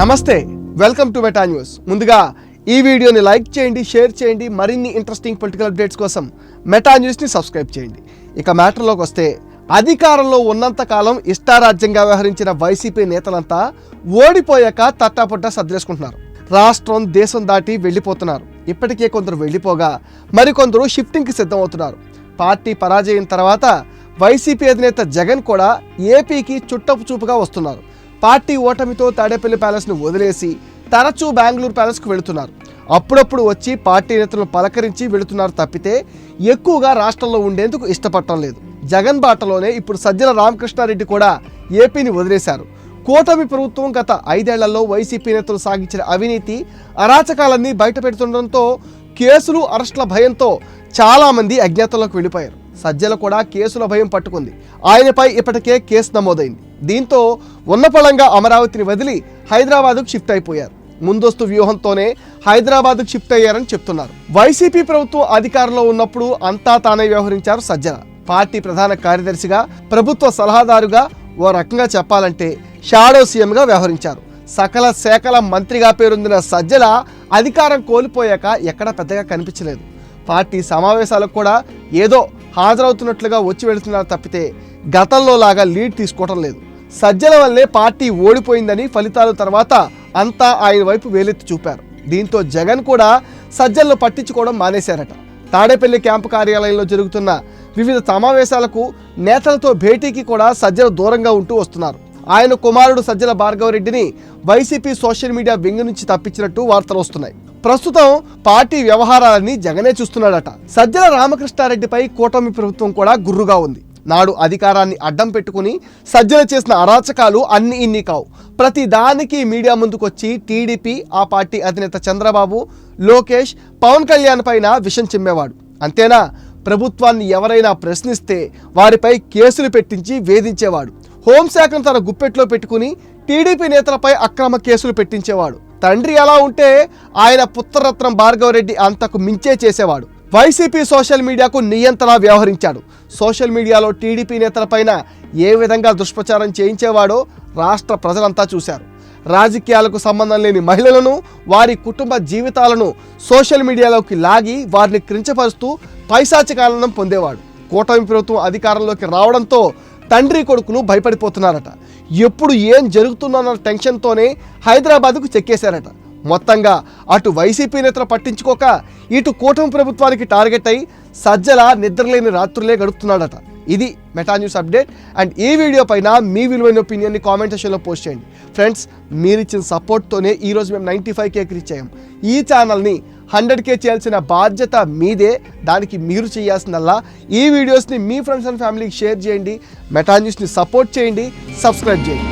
నమస్తే welcome to meta news. ముందుగా ఈ వీడియోని లైక్ చేయండి షేర్ చేయండి మరిన్ని ఇంట్రెస్టింగ్ పొలిటికల్ అప్డేట్స్ కోసం మెటా న్యూస్ని సబ్స్క్రైబ్ చేయండి. ఇక మ్యాటర్లోకి వస్తే అధికారంలో ఉన్నంత కాలం ఇష్టారాజ్యంగా వ్యవహరించిన వైసీపీ నేతలంతా ఓడిపోయాక తట్టాపుట్టా సర్దేసుకుంటున్నారు. రాష్ట్రం దేశం దాటి వెళ్ళిపోతున్నారు. ఇప్పటికే కొందరు వెళ్ళిపోగా మరికొందరు షిఫ్టింగ్కి సిద్ధమవుతున్నారు. పార్టీ పరాజయం తర్వాత వైసీపీ అధినేత జగన్ కూడా ఏపీకి చుట్టపు చూపుగా వస్తున్నారు. పార్టీ ఓటమితో తాడేపల్లి ప్యాలెస్ను వదిలేసి తరచూ బెంగళూరు ప్యాలెస్కు వెళుతున్నారు. అప్పుడప్పుడు వచ్చి పార్టీ నేతలను పలకరించి వెళుతున్నారు తప్పితే ఎక్కువగా రాష్ట్రంలో ఉండేందుకు ఇష్టపడటం లేదు. జగన్ బాటలోనే ఇప్పుడు సజ్జల రామకృష్ణారెడ్డి కూడా ఏపీని వదిలేశారు. కూటమి ప్రభుత్వం గత ఐదేళ్ళలో వైసీపీ నేతలు సాగించిన అవినీతి అరాచకాలన్నీ బయటపెడుతుండటంతో కేసులు అరెస్టుల భయంతో చాలామంది అజ్ఞాతంలోకి వెళ్ళిపోయారు. సజ్జల కూడా కేసుల భయం పట్టుకుంది. ఆయనపై ఇప్పటికే కేసు నమోదైంది. దీంతో ఉన్నపళంగా అమరావతిని వదిలి హైదరాబాద్కు షిఫ్ట్ అయిపోయారు. ముందస్తు వ్యూహంతోనే హైదరాబాద్కు షిఫ్ట్ అయ్యారని చెప్తున్నారు. వైసీపీ ప్రభుత్వం అధికారంలో ఉన్నప్పుడు అంతా తానే వ్యవహరించారు సజ్జన. పార్టీ ప్రధాన కార్యదర్శిగా ప్రభుత్వ సలహాదారుగా ఓ రకంగా చెప్పాలంటే షాడో సీఎంగా వ్యవహరించారు. సకల శాఖల మంత్రిగా పేరొందిన సజ్జల అధికారం కోల్పోయాక ఎక్కడ పెద్దగా కనిపించలేదు. పార్టీ సమావేశాలకు కూడా ఏదో హాజరవుతున్నట్లుగా వచ్చి వెళుతున్నారు తప్పితే గతంలో లాగా లీడ్ తీసుకోవటం లేదు. సజ్జల వల్లే పార్టీ ఓడిపోయిందని ఫలితాల తర్వాత అంతా ఆయన వైపు వేలెత్తి చూపారు. దీంతో జగన్ కూడా సజ్జలను పట్టించుకోవడం మానేశారట. తాడేపల్లి క్యాంపు కార్యాలయంలో జరుగుతున్న వివిధ సమావేశాలకు నేతలతో భేటీకి కూడా సజ్జల దూరంగా ఉంటూ వస్తున్నారు. ఆయన కుమారుడు సజ్జల భార్గవరెడ్డిని వైసీపీ సోషల్ మీడియా వింగ్ నుంచి తప్పించినట్టు వార్తలు వస్తున్నాయి. ప్రస్తుతం పార్టీ వ్యవహారాలన్నీ జగనే చూస్తున్నాడట. సజ్జల రామకృష్ణారెడ్డిపై కూటమి ప్రభుత్వం కూడా గుర్రుగా ఉంది. నాడు అధికారాన్ని అడ్డం పెట్టుకుని సజ్జలు చేసిన అరాచకాలు అన్ని ఇన్ని కావు. ప్రతి దానికి మీడియా ముందుకొచ్చి టీడీపీ ఆ పార్టీ అధినేత చంద్రబాబు లోకేష్ పవన్ కళ్యాణ్ పైన విషం చిమ్మేవాడు. అంతేనా? ప్రభుత్వాన్ని ఎవరైనా ప్రశ్నిస్తే వారిపై కేసులు పెట్టించి వేధించేవాడు. హోంశాఖను తన గుప్పెట్లో పెట్టుకుని టీడీపీ నేతలపై అక్రమ కేసులు పెట్టించేవాడు. తండ్రి ఎలా ఉంటే ఆయన పుత్రరత్నం భార్గవరెడ్డి అంతకు మించే చేసేవాడు. వైసీపీ సోషల్ మీడియాకు నియంత్రణ వ్యవహరించాడు. సోషల్ మీడియాలో టీడీపీ నేతలపైన ఏ విధంగా దుష్ప్రచారం చేయించేవాడో రాష్ట్ర ప్రజలంతా చూశారు. రాజకీయాలకు సంబంధం లేని మహిళలను వారి కుటుంబ జీవితాలను సోషల్ మీడియాలోకి లాగి వారిని క్రించపరుస్తూ పైశాచికానందం పొందేవాడు. కూటమి ప్రభుత్వం అధికారంలోకి రావడంతో తండ్రి కొడుకులు భయపడిపోతున్నారట. ఎప్పుడు ఏం జరుగుతుందన్న టెన్షన్తోనే హైదరాబాద్కు చెక్కేశారట. మొత్తంగా అటు వైసీపీ నేతలు పట్టించుకోక ఇటు కూటమి ప్రభుత్వానికి టార్గెట్ అయి సజ్జల నిద్రలేని రాత్రులే గడుపుతున్నాడట. ఇది మెటా న్యూస్ అప్డేట్. అండ్ ఈ వీడియో పైన మీ విలువైన ఒపీనియన్ని కామెంట్ సెక్షన్లో పోస్ట్ చేయండి. ఫ్రెండ్స్ మీరిచ్చిన సపోర్ట్తోనే ఈరోజు మేము నైంటీ ఫైవ్ కేక్ రీచ్ అయ్యాం. ఈ ఛానల్ని హండ్రెడ్ కే చేయాల్సిన బాధ్యత మీదే. దానికి మీరు చేయాల్సిందల్లా ఈ వీడియోస్ని మీ ఫ్రెండ్స్ అండ్ ఫ్యామిలీకి షేర్ చేయండి. మెటా న్యూస్ని సపోర్ట్ చేయండి. సబ్స్క్రైబ్ చేయండి.